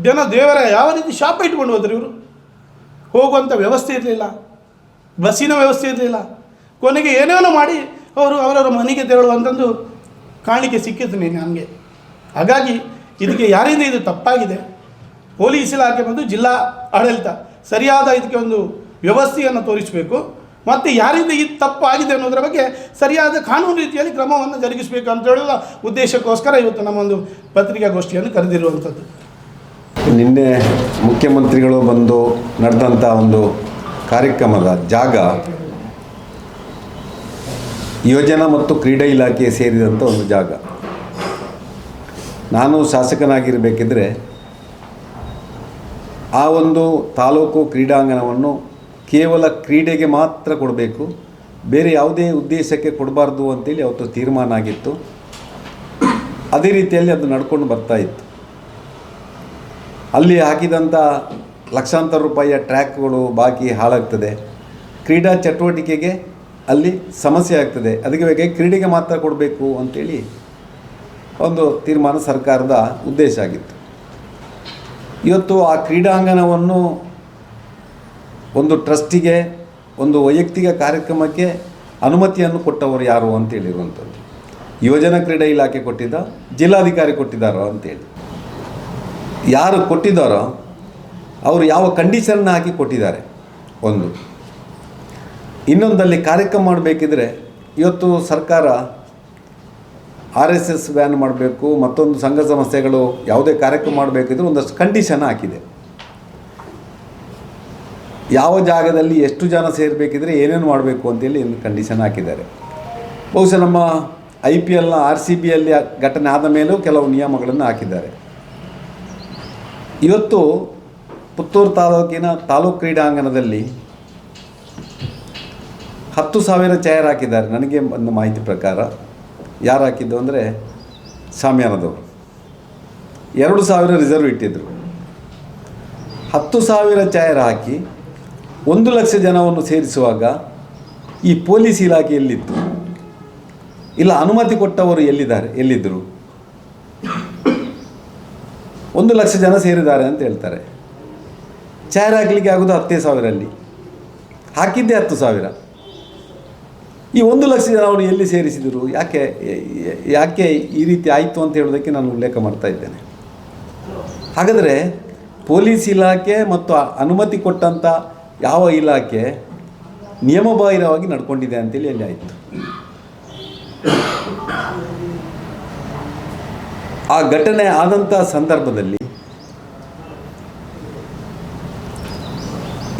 ಜನ ದೇವರ ಯಾವ ರೀತಿ ಶಾಪ ಇಟ್ಕೊಂಡು ಹೋದ್ರು ಇವರು? ಹೋಗುವಂಥ ವ್ಯವಸ್ಥೆ ಇರಲಿಲ್ಲ. ಬಸ್ಸಿನ ವ್ಯವಸ್ಥೆ ಇರಲಿಲ್ಲ. ಕೊನೆಗೆ ಏನೇನೋ ಮಾಡಿ ಅವರು ಅವರವರ ಮನೆಗೆ ತೆರಳುವಂಥದ್ದು ಕಾಣಿಕೆ ಸಿಕ್ಕಿತ್ತು ನೀನು ನನಗೆ. ಹಾಗಾಗಿ ಇದಕ್ಕೆ ಯಾರಿಂದ ಇದು ತಪ್ಪಾಗಿದೆ? ಪೊಲೀಸ್ ಇಲಾಖೆ ಬಂದು ಜಿಲ್ಲಾ ಆಡಳಿತ ಸರಿಯಾದ ಇದಕ್ಕೆ ಒಂದು ವ್ಯವಸ್ಥೆಯನ್ನು ತೋರಿಸಬೇಕು. ಮತ್ತು ಯಾರಿಂದ ಇದು ತಪ್ಪಾಗಿದೆ ಅನ್ನೋದರ ಬಗ್ಗೆ ಸರಿಯಾದ ಕಾನೂನು ರೀತಿಯಲ್ಲಿ ಕ್ರಮವನ್ನು ಜರುಗಿಸಬೇಕು ಅಂತ ಹೇಳುವ ಉದ್ದೇಶಕ್ಕೋಸ್ಕರ ಇವತ್ತು ನಮ್ಮ ಒಂದು ಪತ್ರಿಕಾಗೋಷ್ಠಿಯನ್ನು ಕರೆದಿರುವಂಥದ್ದು. ನಿನ್ನೆ ಮುಖ್ಯಮಂತ್ರಿಗಳು ಬಂದು ನಡೆದಂಥ ಒಂದು ಕಾರ್ಯಕ್ರಮದ ಜಾಗ ಯೋಜನಾ ಮತ್ತು ಕ್ರೀಡಾ ಇಲಾಖೆ ಸೇರಿದಂಥ ಒಂದು ಜಾಗ. ನಾನು ಶಾಸಕನಾಗಿರಬೇಕಿದ್ರೆ ಆ ಒಂದು ತಾಲೂಕು ಕ್ರೀಡಾಂಗಣವನ್ನು ಕೇವಲ ಕ್ರೀಡೆಗೆ ಮಾತ್ರ ಕೊಡಬೇಕು. ಬೇರೆ ಯಾವುದೇ ಉದ್ದೇಶಕ್ಕೆ ಕೊಡಬಾರ್ದು ಅಂತೇಳಿ ಅವತ್ತು ತೀರ್ಮಾನ ಆಗಿತ್ತು. ಅದೇ ರೀತಿಯಲ್ಲಿ ಅದು ನಡ್ಕೊಂಡು ಬರ್ತಾ ಇತ್ತು. ಅಲ್ಲಿ ಹಾಕಿದಂಥ ಲಕ್ಷಾಂತರ ರೂಪಾಯಿಯ ಟ್ರ್ಯಾಕ್ಗಳು ಬಾಕಿ ಹಾಳಾಗ್ತದೆ. ಕ್ರೀಡಾ ಚಟುವಟಿಕೆಗೆ ಅಲ್ಲಿ ಸಮಸ್ಯೆ ಆಗ್ತದೆ. ಅದಕ್ಕೆ ಬಗ್ಗೆ ಕ್ರೀಡೆಗೆ ಮಾತ್ರ ಕೊಡಬೇಕು ಅಂತೇಳಿ ಒಂದು ತೀರ್ಮಾನ ಸರ್ಕಾರದ ಉದ್ದೇಶ ಆಗಿತ್ತು. ಇವತ್ತು ಆ ಕ್ರೀಡಾಂಗಣವನ್ನು ಒಂದು ಟ್ರಸ್ಟಿಗೆ, ಒಂದು ವೈಯಕ್ತಿಕ ಕಾರ್ಯಕ್ರಮಕ್ಕೆ ಅನುಮತಿಯನ್ನು ಕೊಟ್ಟವರು ಯಾರು ಅಂತ ಹೇಳಿರುವಂಥದ್ದು. ಯುವಜನ ಕ್ರೀಡೆ ಇಲಾಖೆ ಕೊಟ್ಟಿದ್ದ, ಜಿಲ್ಲಾಧಿಕಾರಿ ಕೊಟ್ಟಿದ್ದಾರೋ ಅಂತೇಳಿ ಯಾರು ಕೊಟ್ಟಿದ್ದಾರೋ, ಅವರು ಯಾವ ಕಂಡೀಷನ್ನ ಹಾಕಿ ಕೊಟ್ಟಿದ್ದಾರೆ? ಒಂದು. ಇನ್ನೊಂದಲ್ಲಿ ಕಾರ್ಯಕ್ರಮ ಮಾಡಬೇಕಿದ್ರೆ ಇವತ್ತು ಸರ್ಕಾರ ಆರ್ ಎಸ್ ಎಸ್ ಬ್ಯಾನ್ ಮಾಡಬೇಕು, ಮತ್ತೊಂದು ಸಂಘ ಸಂಸ್ಥೆಗಳು ಯಾವುದೇ ಕಾರ್ಯಕ್ರಮ ಮಾಡಬೇಕಿದ್ರೆ ಒಂದಷ್ಟು ಕಂಡೀಷನ್ ಹಾಕಿದೆ. ಯಾವ ಜಾಗದಲ್ಲಿ ಎಷ್ಟು ಜನ ಸೇರಬೇಕಿದ್ರೆ ಏನೇನು ಮಾಡಬೇಕು ಅಂತೇಳಿ ಇಲ್ಲಿ ಕಂಡೀಷನ್ ಹಾಕಿದ್ದಾರೆ. ಬಹುಶಃ ನಮ್ಮ ಐ ಪಿ ಎಲ್ನ ಆರ್ ಸಿ ಬಿಯಲ್ಲಿ ಘಟನೆ ಆದ ಮೇಲೂ ಕೆಲವು ನಿಯಮಗಳನ್ನು ಹಾಕಿದ್ದಾರೆ. ಇವತ್ತು ಪುತ್ತೂರು ತಾಲೂಕಿನ ತಾಲೂಕು ಕ್ರೀಡಾಂಗಣದಲ್ಲಿ ಹತ್ತು ಸಾವಿರ ಚೇರ್ ಹಾಕಿದ್ದಾರೆ. ನನಗೆ ಒಂದು ಮಾಹಿತಿ ಪ್ರಕಾರ ಯಾರು ಹಾಕಿದ್ದು ಅಂದರೆ ಶಾಮಿಯಾನದವರು ಎರಡು ಸಾವಿರ ರಿಸರ್ವ್ ಇಟ್ಟಿದ್ದರು ಹತ್ತು ಸಾವಿರ ಚೇರ್ ಹಾಕಿ ಒಂದು ಲಕ್ಷ ಜನವನ್ನು ಸೇರಿಸುವಾಗ ಈ ಪೊಲೀಸ್ ಇಲಾಖೆ ಎಲ್ಲಿತ್ತು? ಇಲ್ಲ, ಅನುಮತಿ ಕೊಟ್ಟವರು ಎಲ್ಲಿದ್ದಾರೆ, ಎಲ್ಲಿದ್ದರು? ಒಂದು ಲಕ್ಷ ಜನ ಸೇರಿದ್ದಾರೆ ಅಂತ ಹೇಳ್ತಾರೆ. ಚೇರ್ ಹಾಕಲಿಕ್ಕೆ ಆಗೋದು ಹತ್ತೇ ಸಾವಿರಲ್ಲಿ ಹಾಕಿದ್ದೆ ಹತ್ತು ಸಾವಿರ. ಈ ಒಂದು ಲಕ್ಷ ಜನ ಅವರು ಎಲ್ಲಿ ಸೇರಿಸಿದರು? ಯಾಕೆ ಯಾಕೆ ಈ ರೀತಿ ಆಯಿತು ಅಂತ ಹೇಳೋದಕ್ಕೆ ನಾನು ಉಲ್ಲೇಖ ಮಾಡ್ತಾ ಇದ್ದೇನೆ. ಹಾಗಾದರೆ ಪೊಲೀಸ್ ಇಲಾಖೆ ಮತ್ತು ಅನುಮತಿ ಕೊಟ್ಟಂಥ ಯಾವ ಇಲಾಖೆ ನಿಯಮಬಾಹಿರವಾಗಿ ನಡ್ಕೊಂಡಿದೆ ಅಂತೇಳಿ ಅಲ್ಲಿ ಆಯಿತು. ಆ ಘಟನೆ ಆದಂಥ ಸಂದರ್ಭದಲ್ಲಿ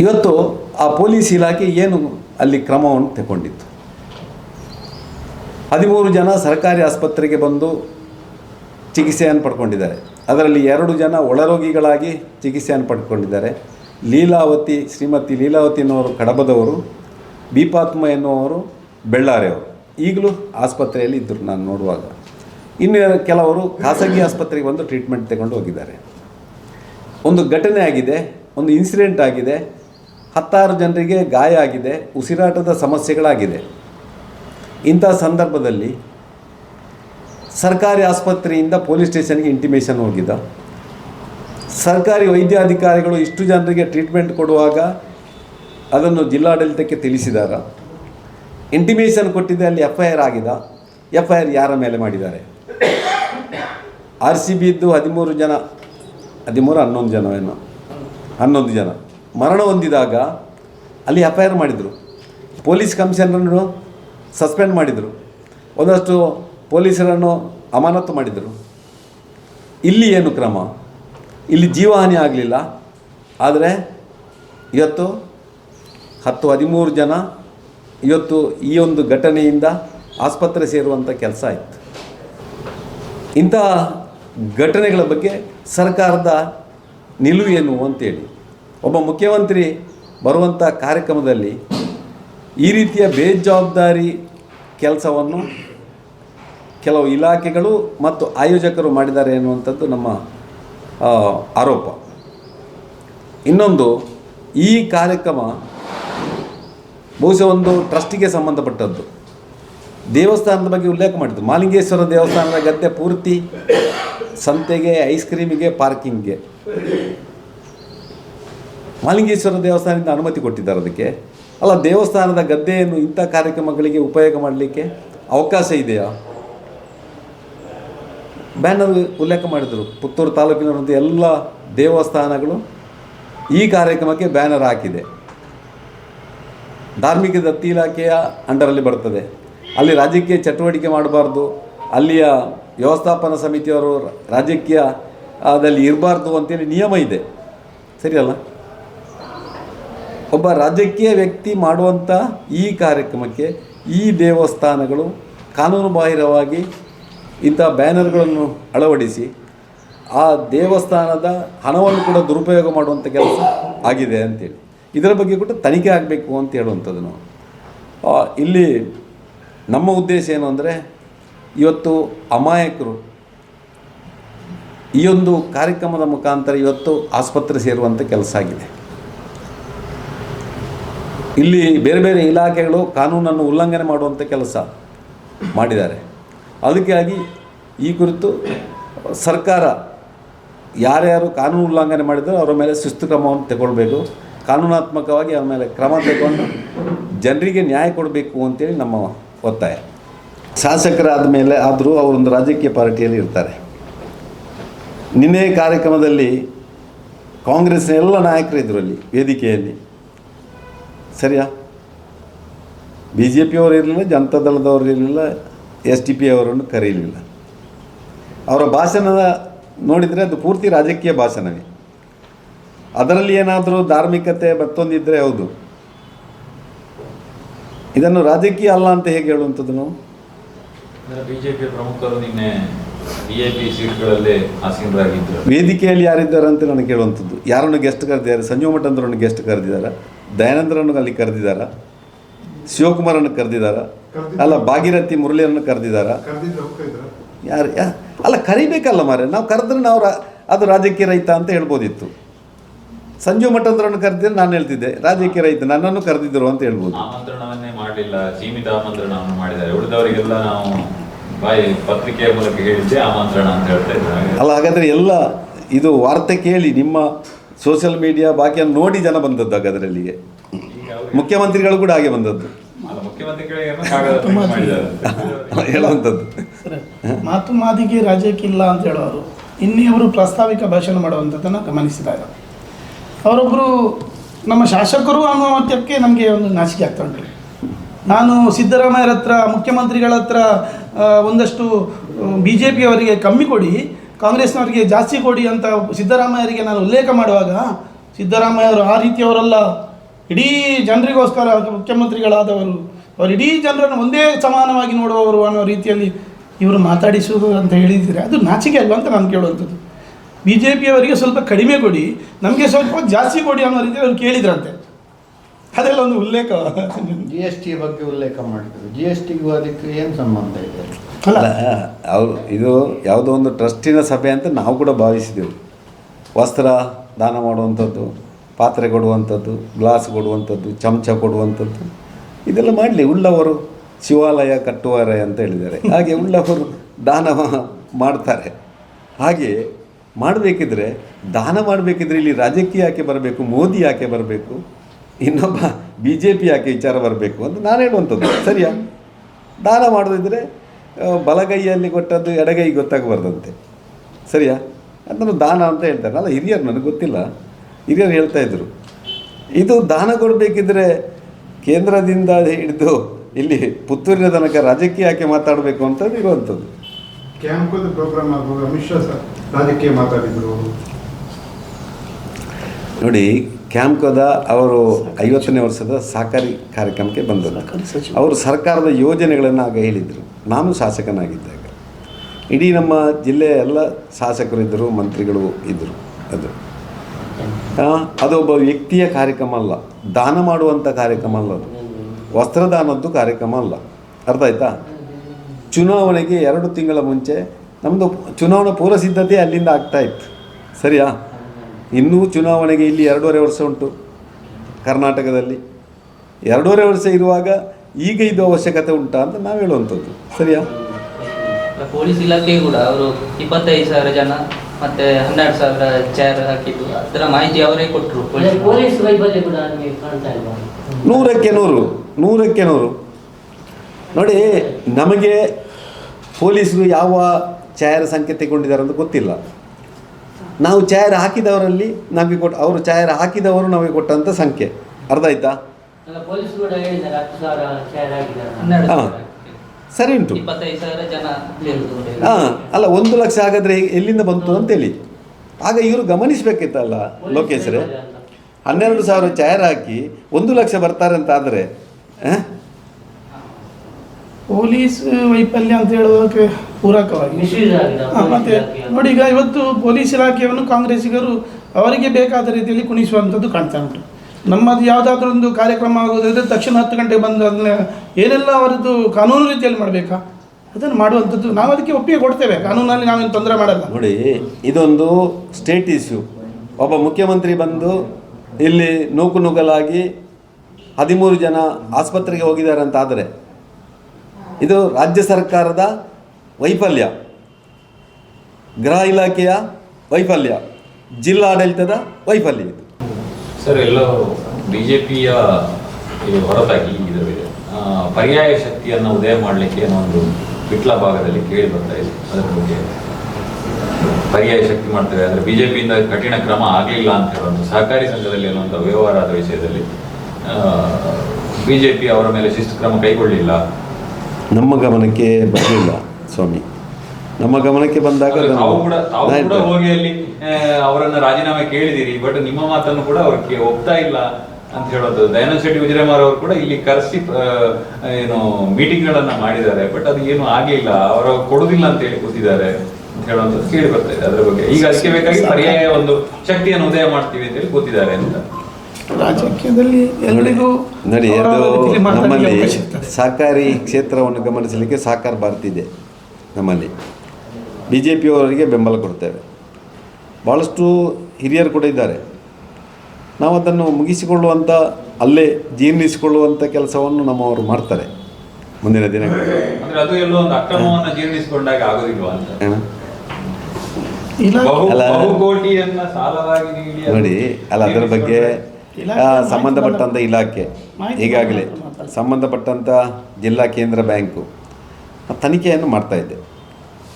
ಇವತ್ತು ಆ ಪೊಲೀಸ್ ಇಲಾಖೆ ಏನು ಅಲ್ಲಿ ಕ್ರಮವನ್ನು ತಗೊಂಡಿತ್ತು. ಹದಿಮೂರು ಜನ ಸರ್ಕಾರಿ ಆಸ್ಪತ್ರೆಗೆ ಬಂದು ಚಿಕಿತ್ಸೆಯನ್ನು ಪಡ್ಕೊಂಡಿದ್ದಾರೆ. ಅದರಲ್ಲಿ ಎರಡು ಜನ ಒಳರೋಗಿಗಳಾಗಿ ಚಿಕಿತ್ಸೆಯನ್ನು ಪಡ್ಕೊಂಡಿದ್ದಾರೆ. ಲೀಲಾವತಿ, ಶ್ರೀಮತಿ ಲೀಲಾವತಿ ಎನ್ನುವರು ಕಡಬದವರು ಬೀಪಾತ್ಮ ಎನ್ನುವರು ಬೆಳ್ಳಾರೆಯವರು. ಈಗಲೂ ಆಸ್ಪತ್ರೆಯಲ್ಲಿ ಇದ್ದರು ನಾನು ನೋಡುವಾಗ. ಇನ್ನು ಕೆಲವರು ಖಾಸಗಿ ಆಸ್ಪತ್ರೆಗೆ ಬಂದು ಟ್ರೀಟ್ಮೆಂಟ್ ತಗೊಂಡು ಹೋಗಿದ್ದಾರೆ. ಒಂದು ಘಟನೆ ಆಗಿದೆ, ಒಂದು ಇನ್ಸಿಡೆಂಟ್ ಆಗಿದೆ, ಹತ್ತಾರು ಜನರಿಗೆ ಗಾಯ ಆಗಿದೆ, ಉಸಿರಾಟದ ಸಮಸ್ಯೆಗಳಾಗಿದೆ. ಇಂಥ ಸಂದರ್ಭದಲ್ಲಿ ಸರ್ಕಾರಿ ಆಸ್ಪತ್ರೆಯಿಂದ ಪೊಲೀಸ್ ಸ್ಟೇಷನ್ಗೆ ಇಂಟಿಮೇಷನ್ ಹೋಗಿದ್ದ. ಸರ್ಕಾರಿ ವೈದ್ಯಾಧಿಕಾರಿಗಳು ಇಷ್ಟು ಜನರಿಗೆ ಟ್ರೀಟ್ಮೆಂಟ್ ಕೊಡುವಾಗ ಅದನ್ನು ಜಿಲ್ಲಾಡಳಿತಕ್ಕೆ ತಿಳಿಸಿದಾರ. ಇಂಟಿಮೇಷನ್ ಕೊಟ್ಟಿದ್ದೆ, ಅಲ್ಲಿ ಎಫ್ ಐ ಆರ್ ಆಗಿದ. ಎಫ್ ಐ ಆರ್ ಯಾರ ಮೇಲೆ ಮಾಡಿದ್ದಾರೆ? ಆರ್ ಸಿ ಬಿ ಇದ್ದು ಹದಿಮೂರು ಜನ, ಹದಿಮೂರು, ಹನ್ನೊಂದು ಜನವೇನೋ ಹನ್ನೊಂದು ಜನ. ಮರಣ ಹೊಂದಿದಾಗ ಅಲ್ಲಿ ಎಫ್ ಐ ಆರ್ ಮಾಡಿದರು. ಪೊಲೀಸ್ ಕಮಿಷನರನ್ನು ಸಸ್ಪೆಂಡ್ ಮಾಡಿದರು. ಒಂದಷ್ಟು ಪೊಲೀಸರನ್ನು ಅಮಾನತು ಮಾಡಿದರು. ಇಲ್ಲಿ ಏನು ಕ್ರಮ? ಇಲ್ಲಿ ಜೀವಹಾನಿ ಆಗಲಿಲ್ಲ. ಆದರೆ ಇವತ್ತು ಹತ್ತು ಹದಿಮೂರು ಜನ ಇವತ್ತು ಈ ಒಂದು ಘಟನೆಯಿಂದ ಆಸ್ಪತ್ರೆ ಸೇರುವಂಥ ಕೆಲಸ ಆಯಿತು. ಇಂತಹ ಘಟನೆಗಳ ಬಗ್ಗೆ ಸರ್ಕಾರದ ನಿಲುವು ಏನು ಅಂತೇಳಿ. ಒಬ್ಬ ಮುಖ್ಯಮಂತ್ರಿ ಬರುವಂಥ ಕಾರ್ಯಕ್ರಮದಲ್ಲಿ ಈ ರೀತಿಯ ಬೇಜವಾಬ್ದಾರಿ ಕೆಲಸವನ್ನು ಕೆಲವು ಇಲಾಖೆಗಳು ಮತ್ತು ಆಯೋಜಕರು ಮಾಡಿದ್ದಾರೆ ಎನ್ನುವಂಥದ್ದು ನಮ್ಮ ಆರೋಪ. ಇನ್ನೊಂದು, ಈ ಕಾರ್ಯಕ್ರಮ ಬಹುಶಃ ಒಂದು ಟ್ರಸ್ಟಿಗೆ ಸಂಬಂಧಪಟ್ಟದ್ದು. ದೇವಸ್ಥಾನದ ಬಗ್ಗೆ ಉಲ್ಲೇಖ ಮಾಡಿದ್ದು ಮಾಲಿಂಗೇಶ್ವರ ದೇವಸ್ಥಾನದ ಗದ್ದೆ ಪೂರ್ತಿ ಸಂತೆಗೆ ಐಸ್ ಕ್ರೀಮಿಗೆ ಪಾರ್ಕಿಂಗ್ಗೆ ಮಾಲಿಂಗೇಶ್ವರ ದೇವಸ್ಥಾನದಿಂದ ಅನುಮತಿ ಕೊಟ್ಟಿದ್ದಾರೆ ಅದಕ್ಕೆ. ಅಲ್ಲ, ದೇವಸ್ಥಾನದ ಗದ್ದೆಯನ್ನು ಇಂಥ ಕಾರ್ಯಕ್ರಮಗಳಿಗೆ ಉಪಯೋಗ ಮಾಡಲಿಕ್ಕೆ ಅವಕಾಶ ಇದೆಯಾ? ಬ್ಯಾನರ್ ಉಲ್ಲೇಖ ಮಾಡಿದರು. ಪುತ್ತೂರು ತಾಲೂಕಿನಂಥ ಎಲ್ಲ ದೇವಸ್ಥಾನಗಳು ಈ ಕಾರ್ಯಕ್ರಮಕ್ಕೆ ಬ್ಯಾನರ್ ಹಾಕಿದೆ. ಧಾರ್ಮಿಕ ದತ್ತಿ ಇಲಾಖೆಯ ಅಂಡರಲ್ಲಿ ಬರ್ತದೆ ಅಲ್ಲಿ ರಾಜಕೀಯ ಚಟುವಟಿಕೆ ಮಾಡಬಾರ್ದು. ಅಲ್ಲಿಯ ವ್ಯವಸ್ಥಾಪನಾ ಸಮಿತಿಯವರು ರಾಜಕೀಯ, ಅದಲ್ಲಿ ಇರಬಾರ್ದು ಅಂತೇಳಿ ನಿಯಮ ಇದೆ. ಸರಿಯಲ್ಲ? ಒಬ್ಬ ರಾಜಕೀಯ ವ್ಯಕ್ತಿ ಮಾಡುವಂಥ ಈ ಕಾರ್ಯಕ್ರಮಕ್ಕೆ ಈ ದೇವಸ್ಥಾನಗಳು ಕಾನೂನು ಬಾಹಿರವಾಗಿ ಇಂಥ ಬ್ಯಾನರ್ಗಳನ್ನು ಅಳವಡಿಸಿ ಆ ದೇವಸ್ಥಾನದ ಹಣವನ್ನು ಕೂಡ ದುರುಪಯೋಗ ಮಾಡುವಂಥ ಕೆಲಸ ಆಗಿದೆ ಅಂತೇಳಿ. ಇದರ ಬಗ್ಗೆ ಕೂಡ ತನಿಖೆ ಆಗಬೇಕು ಅಂತ ಹೇಳುವಂಥದ್ದು ನಾವು. ಇಲ್ಲಿ ನಮ್ಮ ಉದ್ದೇಶ ಏನು ಅಂದರೆ ಇವತ್ತು ಅಮಾಯಕರು ಈ ಒಂದು ಕಾರ್ಯಕ್ರಮದ ಮುಖಾಂತರ ಇವತ್ತು ಆಸ್ಪತ್ರೆ ಸೇರುವಂಥ ಕೆಲಸ ಆಗಿದೆ. ಇಲ್ಲಿ ಬೇರೆ ಬೇರೆ ಇಲಾಖೆಗಳು ಕಾನೂನನ್ನು ಉಲ್ಲಂಘನೆ ಮಾಡುವಂಥ ಕೆಲಸ ಮಾಡಿದ್ದಾರೆ. ಅದಕ್ಕಾಗಿ ಈ ಕುರಿತು ಸರ್ಕಾರ ಯಾರ್ಯಾರು ಕಾನೂನು ಉಲ್ಲಂಘನೆ ಮಾಡಿದರೂ ಅವರ ಮೇಲೆ ಶಿಸ್ತು ಕ್ರಮವನ್ನು ತಗೊಳ್ಬೇಕು. ಕಾನೂನಾತ್ಮಕವಾಗಿ ಅವರ ಮೇಲೆ ಕ್ರಮ ತಗೊಂಡು ಜನರಿಗೆ ನ್ಯಾಯ ಕೊಡಬೇಕು ಅಂತೇಳಿ ನಮ್ಮ ಒತ್ತಾಯ. ಶಾಸಕರಾದ ಮೇಲೆ ಆದರೂ ಅವರೊಂದು ರಾಜಕೀಯ ಪಾರ್ಟಿಯಲ್ಲಿ ಇರ್ತಾರೆ. ನಿನ್ನೆ ಕಾರ್ಯಕ್ರಮದಲ್ಲಿ ಕಾಂಗ್ರೆಸ್ನ ಎಲ್ಲ ನಾಯಕರು ಇದ್ದರು ಅಲ್ಲಿ ವೇದಿಕೆಯಲ್ಲಿ. ಸರಿಯಾ? ಬಿ ಜೆ ಪಿಯವರು ಇರಲಿಲ್ಲ, ಜನತಾದಳದವರು ಇರಲಿಲ್ಲ ಎಸ್ ಟಿ ಪಿ ಅವರನ್ನು ಕರೀಲಿಲ್ಲ ಅವರ ಭಾಷಣದ ನೋಡಿದರೆ ಅದು ಪೂರ್ತಿ ರಾಜಕೀಯ ಭಾಷಣವೇ. ಅದರಲ್ಲಿ ಏನಾದರೂ ಧಾರ್ಮಿಕತೆ ಮತ್ತೊಂದಿದ್ದರೆ ಹೌದು. ಇದನ್ನು ರಾಜಕೀಯ ಅಲ್ಲ ಅಂತ ಹೇಗೆ ಹೇಳುವಂಥದ್ದು ನಾವು? ಬಿಜೆಪಿ ಪ್ರಮುಖರು ನಿನ್ನೆ ವಿಎಪಿ ಸೀಟ್ಗಳಲ್ಲಿ ಆಸೀನರಾಗಿದ್ದರು. ವೇದಿಕೆಯಲ್ಲಿ ಯಾರಿದ್ದಾರೆ ಅಂತ ನನಗೆ ಕೇಳುವಂಥದ್ದು. ಯಾರನ್ನು ಗೆಸ್ಟ್ ಕರೆದಿದ್ದಾರೆ? ಸಂಜೀವ ಮಠಂದ್ರನ್ನು ಗೆಸ್ಟ್ ಕರೆದಿದ್ದಾರೆ? ದಯಾನಂದರನ್ನು ಅಲ್ಲಿ ಕರೆದಿದ್ದಾರಾ? ಶಿವಕುಮಾರನ್ನು ಕರೆದಿದ್ದಾರ? ಅಲ್ಲ ಭಾಗೀರಥಿ ಮುರಳಿಯನ್ನು ಕರೆದಿದ್ದಾರಾ? ಯಾರು ಯಾ ಅಲ್ಲ ಕರಿಬೇಕಲ್ಲ ಮಾರೆ ನಾವು ಕರೆದ್ರೆ ನಾವು ರಾ- ಅದು ರಾಜಕೀಯ ರೈತ ಅಂತ ಹೇಳ್ಬೋದಿತ್ತು. ಸಂಜು ಮಠಂದ್ರನ್ನು ಕರೆದಿದ್ರೆ ನಾನು ಹೇಳ್ತಿದ್ದೆ. ರಾಜಕೀಯ ರೈತ ನನ್ನನ್ನು ಕರೆದಿದ್ದರು ಅಂತ ಹೇಳ್ಬೋದು. ಆಮಂತ್ರಣವನ್ನೇ ಮಾಡಲಿಲ್ಲ ಸೀಮಿತ ಆಮಂತ್ರಣವನ್ನು ಮಾಡಿದ್ದಾರೆ. ಉಳಿದವರಿಗೆಲ್ಲ ನಾವು ಬಾಯಿ ಪತ್ರಿಕೆಯ ಮೂಲಕ ಹೇಳಿದ್ದೆ ಆಮಂತ್ರಣ ಅಂತ ಹೇಳ್ತಾ ಇದ್ದಾರೆ. ಅಲ್ಲ ಹಾಗಾದರೆ ಎಲ್ಲ ಇದು ವಾರ್ತೆ ಕೇಳಿ ನಿಮ್ಮ ಸೋಷಿಯಲ್ ಮೀಡಿಯಾ ಬಾಕಿಯನ್ನು ನೋಡಿ ಜನ ಬಂದದ್ದು ಹಾಗಾದ್ರೆ ಅಲ್ಲಿಗೆ ಮುಖ್ಯಮಂತ್ರಿಗಳು ಕೂಡ ಹಾಗೆ ಬಂದದ್ದು. ಹೇಳುವಂಥದ್ದು. ಮಾತು ಮಾದಿಗೆ ರಾಜ್ಯಕ್ಕೆ ಇಲ್ಲ ಅಂತ ಹೇಳೋರು ಇನ್ನೇ ಅವರು ಪ್ರಾಸ್ತಾವಿಕ ಭಾಷಣ ಮಾಡುವಂಥದ್ದನ್ನ ಗಮನಿಸಿದಾಗ ಅವರೊಬ್ಬರು ನಮ್ಮ ಶಾಸಕರು ಅನ್ನುವ ಮಟ್ಟಕ್ಕೆ ನಮಗೆ ಒಂದು ನಾಚಿಕೆ ಆಗ್ತಾ ಉಂಟು. ನಾನು ಸಿದ್ದರಾಮಯ್ಯರ ಹತ್ರ ಮುಖ್ಯಮಂತ್ರಿಗಳ ಹತ್ರ ಒಂದಷ್ಟು ಬಿ ಜೆ ಪಿಯವರಿಗೆ ಕಮ್ಮಿ ಕೊಡಿ ಕಾಂಗ್ರೆಸ್ನವರಿಗೆ ಜಾಸ್ತಿ ಕೊಡಿ ಅಂತ ಸಿದ್ದರಾಮಯ್ಯರಿಗೆ ನಾನು ಉಲ್ಲೇಖ ಮಾಡುವಾಗ ಸಿದ್ದರಾಮಯ್ಯವರು ಆ ರೀತಿಯವರಲ್ಲ ಇಡೀ ಜನರಿಗೋಸ್ಕರ ಮುಖ್ಯಮಂತ್ರಿಗಳಾದವರು ಅವರು ಇಡೀ ಜನರನ್ನು ಒಂದೇ ಸಮಾನವಾಗಿ ನೋಡುವವರು ಅನ್ನೋ ರೀತಿಯಲ್ಲಿ ಇವರು ಮಾತಾಡಿಸುವುದು ಅಂತ ಹೇಳಿದರೆ ಅದು ನಾಚಿಕೆ ಅಲ್ವಾ ಅಂತ ನಾನು ಕೇಳುವಂಥದ್ದು. ಬಿ ಜೆ ಪಿಯವರಿಗೆ ಸ್ವಲ್ಪ ಕಡಿಮೆ ಕೊಡಿ ನಮಗೆ ಸ್ವಲ್ಪ ಜಾಸ್ತಿ ಕೊಡಿ ಅನ್ನೋ ರೀತಿಯಲ್ಲಿ ಅವ್ರು ಕೇಳಿದ್ರಂತೆ. ಅದೆಲ್ಲ ಒಂದು ಉಲ್ಲೇಖ. ಜಿ ಎಸ್ ಟಿ ಬಗ್ಗೆ ಉಲ್ಲೇಖ ಮಾಡಿದ್ರು. ಜಿ ಎಸ್ ಟಿಗೂ ಅದಕ್ಕೆ ಏನು ಸಂಬಂಧ ಇದೆ? ಅಲ್ಲ. ಅಲ್ಲ ಅವ್ರು ಇದು ಯಾವುದೋ ಒಂದು ಟ್ರಸ್ಟಿನ ಸಭೆ ಅಂತ ನಾವು ಕೂಡ ಭಾವಿಸಿದೆವು. ವಸ್ತ್ರ ದಾನ ಮಾಡುವಂಥದ್ದು. ಪಾತ್ರೆ ಕೊಡುವಂಥದ್ದು, ಗ್ಲಾಸ್ ಕೊಡುವಂಥದ್ದು, ಚಮಚ ಕೊಡುವಂಥದ್ದು, ಇದೆಲ್ಲ ಮಾಡಲಿ. ಉಳ್ಳವರು ಶಿವಾಲಯ ಕಟ್ಟುವರೆ ಅಂತ ಹೇಳಿದ್ದಾರೆ. ಹಾಗೆ ಉಳ್ಳವರು ದಾನ ಮಾಡ್ತಾರೆ. ಹಾಗೆ ಮಾಡಬೇಕಿದ್ರೆ, ದಾನ ಮಾಡಬೇಕಿದ್ರೆ ಇಲ್ಲಿ ರಾಜಕೀಯ ಯಾಕೆ ಬರಬೇಕು? ಮೋದಿ ಯಾಕೆ ಬರಬೇಕು? ಇನ್ನೊಬ್ಬ ಬಿ ಜೆ ಪಿ ಯಾಕೆ ವಿಚಾರ ಬರಬೇಕು ಅಂತ ನಾನು ಹೇಳುವಂಥದ್ದು. ಸರಿಯಾ? ದಾನ ಮಾಡೋದಿದ್ರೆ ಬಲಗೈಯಲ್ಲಿ ಕೊಟ್ಟದ್ದು ಎಡಗೈ ಗೊತ್ತಾಗಬಾರ್ದಂತೆ. ಸರಿಯಾ? ಅದನ್ನು ದಾನ ಅಂತ ಹೇಳ್ತಾರೆ ಅಲ್ಲ ಹಿರಿಯರು ನನಗೆ ಗೊತ್ತಿಲ್ಲ. ಹಿರಿಯರು ಹೇಳ್ತಾ ಇದ್ರು ಇದು ದಾನ ಕೊಡಬೇಕಿದ್ರೆ ಕೇಂದ್ರದಿಂದ ಹಿಡಿದು ಇಲ್ಲಿ ಪುತ್ತೂರಿನ ತನಕ ರಾಜಕೀಯ ಯಾಕೆ ಮಾತಾಡಬೇಕು ಅಂತದ್ದು ಇರುವಂಥದ್ದು ಕ್ಯಾಂಪದ ಪ್ರೋಗ್ರಾಮ್ ಆಗುವಾಗ ಅಮಿತ್ ಶಾ ಸಹ ರಾಜಕೀಯ ಮಾತಾಡಿದ್ರು. ನೋಡಿ ಕ್ಯಾಂಪ್ಕೋದ ಅವರು ಐವತ್ತನೇ ವರ್ಷದ ಸಹಕಾರಿ ಕಾರ್ಯಕ್ರಮಕ್ಕೆ ಬಂದರು ಅವರು ಸರ್ಕಾರದ ಯೋಜನೆಗಳನ್ನು ಆಗ ಹೇಳಿದರು. ನಾನು ಶಾಸಕನಾಗಿದ್ದಾಗ. ಇಡೀ ನಮ್ಮ ಜಿಲ್ಲೆಯ ಎಲ್ಲ ಶಾಸಕರಿದ್ದರು ಮಂತ್ರಿಗಳು ಇದ್ದರು ಅದು. ಅದೊಬ್ಬ ವ್ಯಕ್ತಿಯ ಕಾರ್ಯಕ್ರಮ ಅಲ್ಲ. ದಾನ ಮಾಡುವಂಥ ಕಾರ್ಯಕ್ರಮ ಅಲ್ಲ ಅದು. ವಸ್ತ್ರದಾನದ್ದು ಕಾರ್ಯಕ್ರಮ ಅಲ್ಲ. ಅರ್ಥ ಆಯ್ತಾ? ಚುನಾವಣೆಗೆ ಎರಡು ತಿಂಗಳ ಮುಂಚೆ ನಮ್ಮದು ಚುನಾವಣಾ ಪೂರ್ವ ಸಿದ್ಧತೆ ಅಲ್ಲಿಂದ ಆಗ್ತಾ ಇತ್ತು. ಸರಿಯಾ? ಇನ್ನೂ ಚುನಾವಣೆಗೆ ಇಲ್ಲಿ ಎರಡೂವರೆ ವರ್ಷ ಉಂಟು ಕರ್ನಾಟಕದಲ್ಲಿ. ಎರಡೂವರೆ ವರ್ಷ ಇರುವಾಗ ಈಗ ಇದು ಅವಶ್ಯಕತೆ ಉಂಟಾ ಅಂತ ನಾವು ಹೇಳುವಂಥದ್ದು. ಸರಿಯಾ? ಪೊಲೀಸ್ ಇಲಾಖೆ ಕೂಡ ಅವರು ಇಪ್ಪತ್ತೈದು ಸಾವಿರ ಜನ ಮತ್ತೆ ಹನ್ನೆರಡು ಸಾವಿರ ಚೇರ್ ಹಾಕಿದ್ದು. ಅದರ ಮಾಹಿತಿ ಅವರೇ ಕೊಟ್ಟರು ಪೊಲೀಸ್ ವೈಫಲ್ಯ ಕೂಡ ನಿಮಗೆ ಕಾಣ್ತಾ ಇಲ್ವಾ? ನೂರಕ್ಕೆ ನೂರು ನೂರಕ್ಕೆ ನೂರು. ನೋಡಿ ನಮಗೆ ಪೊಲೀಸರು ಯಾವ ಚಾಯರ್ ಸಂಖ್ಯೆ ತೆಗೊಂಡಿದ್ದಾರೆ ಅಂತ ಗೊತ್ತಿಲ್ಲ. ನಾವು ಚಾಯರ್ ಹಾಕಿದವರಲ್ಲಿ ನಮಗೆ ಕೊಟ್ಟು ಅವರು ಚಾಯರ್ ಹಾಕಿದವರು ನಮಗೆ ಕೊಟ್ಟಂಥ ಸಂಖ್ಯೆ. ಅರ್ಧ ಆಯ್ತಾ? ಹಾ. ಸರಿ ಉಂಟು. ಹಾ ಜನ ಇರುವುದು ಹಾಂ ಅಲ್ಲ ಒಂದು ಲಕ್ಷ ಹಾಗಾದ್ರೆ ಎಲ್ಲಿಂದ ಬಂತು ಅಂತೇಳಿ ಆಗ ಇವರು ಗಮನಿಸಬೇಕಿತ್ತಲ್ಲ ಲೋಕೇಶ್ರೆ? ಹನ್ನೆರಡು ಸಾವಿರ ಚಾಯರ್ ಹಾಕಿ ಒಂದು ಲಕ್ಷ ಬರ್ತಾರೆ ಅಂತ ಆದರೆ ಪೊಲೀಸ್ ವೈಫಲ್ಯ ಅಂತ ಹೇಳೋದಕ್ಕೆ ಪೂರಕವಾಗಿ. ಮತ್ತೆ ನೋಡಿ ಈಗ ಇವತ್ತು ಪೊಲೀಸ್ ಇಲಾಖೆಯನ್ನು ಕಾಂಗ್ರೆಸ್ಸಿಗರು ಅವರಿಗೆ ಬೇಕಾದ ರೀತಿಯಲ್ಲಿ ಕುಣಿಸುವಂಥದ್ದು ಕಾಣ್ತಾ ಉಂಟು. ನಮ್ಮದು ಯಾವುದಾದ್ರೂ ಒಂದು ಕಾರ್ಯಕ್ರಮ ಆಗೋದಿದ್ರೆ ತಕ್ಷಣ ಹತ್ತು ಗಂಟೆಗೆ ಬಂದು ಅದನ್ನ ಏನೆಲ್ಲ ಅವರದ್ದು ಕಾನೂನು ರೀತಿಯಲ್ಲಿ ಮಾಡಬೇಕಾ? ಅದನ್ನು ಮಾಡುವಂಥದ್ದು ನಾವು ಅದಕ್ಕೆ ಒಪ್ಪಿಗೆ ಕೊಡ್ತೇವೆ. ಕಾನೂನಲ್ಲಿ ನಾವೇನು ತೊಂದರೆ ಮಾಡಲ್ಲ. ನೋಡಿ, ಇದೊಂದು ಸ್ಟೇಟ್ ಇಶ್ಯೂ ಒಬ್ಬ ಮುಖ್ಯಮಂತ್ರಿ ಬಂದು ಇಲ್ಲಿ ನೂಕು ನುಗ್ಗಲಾಗಿ ಹದಿಮೂರು ಜನ ಆಸ್ಪತ್ರೆಗೆ ಹೋಗಿದ್ದಾರೆ ಅಂತ ಆದರೆ, ಇದು ರಾಜ್ಯ ಸರ್ಕಾರದ ವೈಫಲ್ಯ. ಗೃಹ ಇಲಾಖೆಯ ವೈಫಲ್ಯ. ಜಿಲ್ಲಾಡಳಿತದ ವೈಫಲ್ಯ ಇದು. ಸರ್ ಎಲ್ಲೋ ಬಿಜೆಪಿಯ ಹೊರತಾಗಿ ಇದರ ಇದೆ ಆ, ಪರ್ಯಾಯ ಶಕ್ತಿಯನ್ನು ಉದಯ ಮಾಡಲಿಕ್ಕೆ ಏನೋ ಒಂದು ವಿಟ್ಲ ಭಾಗದಲ್ಲಿ ಕೇಳಿ ಬರ್ತಾ ಇದೆ ಅದರ ಬಗ್ಗೆ. ಪರ್ಯಾಯ ಶಕ್ತಿ ಮಾಡ್ತೇವೆ ಆದರೆ ಬಿಜೆಪಿಯಿಂದ ಕಠಿಣ ಕ್ರಮ ಆಗಲಿಲ್ಲ ಅಂತ ಹೇಳೋದು. ಸಹಕಾರಿ ಸಂಘದಲ್ಲಿ ಅನ್ನುವಂಥ ವ್ಯವಹಾರದ ವಿಷಯದಲ್ಲಿ ಬಿಜೆಪಿ ಅವರ ಮೇಲೆ ಶಿಸ್ತು ಕ್ರಮ ಕೈಗೊಳ್ಳಿಲ್ಲ. ನಮ್ಮ ಗಮನಕ್ಕೆ ಬರಲಿಲ್ಲ ಸ್ವಾಮಿ. ನಮ್ಮ ಗಮನಕ್ಕೆ ಬಂದಾಗ ತಾವು ಕೂಡ ತಾವು ಕೂಡ ಹೋಗಿ ಅಲ್ಲಿ ಅವರನ್ನ ರಾಜೀನಾಮೆ ಕೇಳಿದಿರಿ ಬಟ್ ನಿಮ್ಮ ಮಾತನ್ನು ಕೂಡ ಅವ್ರಿಗೆ ಒಪ್ತಾ ಇಲ್ಲ ಅಂತ ಹೇಳೋದು ದಯಾನಂದ ಶೆಟ್ಟಿ ವಿಜಯಮಾರ್ ಅವರು ಕೂಡ ಇಲ್ಲಿ ಕರೆಸಿ ಆ, ಏನು ಮೀಟಿಂಗ್ ಗಳನ್ನ ಮಾಡಿದ್ದಾರೆ ಬಟ್ ಅದು ಏನು ಆಗಿಲ್ಲ ಅವರು ಕೊಡುದಿಲ್ಲ ಅಂತ ಹೇಳಿ ಕೂತಿದ್ದಾರೆ ಅಂತ ಹೇಳುವಂತ ಕೇಳಿ ಬರ್ತಾ ಇದೆ. ಅದರ ಬಗ್ಗೆ. ಈಗ ಅದಕ್ಕೆ ಬೇಕಾಗಿ ಪರ್ಯಾಯ ಒಂದು ಶಕ್ತಿಯನ್ನು ಉದಯ ಮಾಡ್ತೀವಿ ಅಂತ ಹೇಳಿ ಕೂತಿದ್ದಾರೆ ಅಂತ. ರಾಜಕೀಯದಲ್ಲಿ ಎಲ್ಲರಿಗೂ ನಡಿ ನಮ್ಮಲ್ಲಿ ಸಹಕಾರಿ ಕ್ಷೇತ್ರವನ್ನು ಗಮನಿಸಲಿಕ್ಕೆ ಸಹಕಾರ ಬರ್ತಿದೆ ಇದೆ ನಮ್ಮಲ್ಲಿ. ಬಿ ಜೆ ಪಿಯವರಿಗೆ ಬೆಂಬಲ ಕೊಡ್ತೇವೆ ಭಾಳಷ್ಟು ಹಿರಿಯರು ಕೂಡ ಇದ್ದಾರೆ ನಾವು ಅದನ್ನು ಮುಗಿಸಿಕೊಳ್ಳುವಂಥ ಅಲ್ಲೇ ಜೀರ್ಣಿಸಿಕೊಳ್ಳುವಂಥ ಕೆಲಸವನ್ನು ನಮ್ಮವರು ಮಾಡ್ತಾರೆ ಮುಂದಿನ ದಿನಗಳಲ್ಲಿ ಅಂದ್ರೆ ಅದು ಎಲ್ಲೋ ಒಂದು ಅಕ್ರಮವನ್ನ ಜೀರ್ಣಿಸಿಕೊಂಡಾಗ ಆಗೋದಿಲ್ವಾ ಅಂತ ಏನ? ಬಹು ಅಲ್ಲ. ಸಾಲವಾಗಿ ನೀಡಿ ನೋಡಿ ಅಲ್ಲ ಅದರ ಬಗ್ಗೆ ಸಂಬಂಧಪಟ್ಟಂಥ ಇಲಾಖೆ ಈಗಾಗಲೇ. ಸಂಬಂಧಪಟ್ಟಂಥ ಜಿಲ್ಲಾ ಕೇಂದ್ರ ಬ್ಯಾಂಕು ತನಿಖೆಯನ್ನು ಮಾಡ್ತಾ ಇದೆ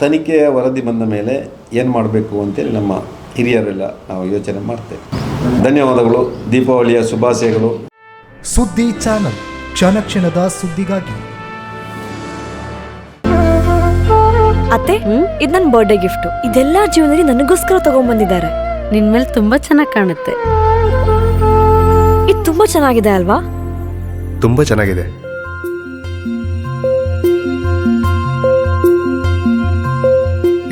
ತನಿಖೆಯ ವರದಿ ಬಂದ ಮೇಲೆ ಏನು ಮಾಡಬೇಕು ಅಂತೇಳಿ ನಮ್ಮ ಹಿರಿಯರೆಲ್ಲ ನಾವು ಯೋಚನೆ ಮಾಡ್ತೇವೆ. ಧನ್ಯವಾದಗಳು. ದೀಪಾವಳಿಯ ಶುಭಾಶಯಗಳು. ಸುದ್ದಿ ಚಾನಲ್. ಕ್ಷಣ ಕ್ಷಣದ ಸುದ್ದಿಗಾಗಿ. ಅತ್ತೆ ಇದು ನನ್ನ ಬರ್ಡೇ ಗಿಫ್ಟ್ ಇದೆಲ್ಲ ಜೀವನದಲ್ಲಿ ನನಗೋಸ್ಕರ ತಗೊಂಡ್ಬಂದಿದ್ದಾರೆ ನಿನ್ ಮೇಲೆ ತುಂಬಾ ಚೆನ್ನಾಗಿ ಕಾಣುತ್ತೆ. ಇದು ತುಂಬಾ ಚೆನ್ನಾಗಿದೆ ಅಲ್ವಾ? ತುಂಬಾ ಚೆನ್ನಾಗಿದೆ.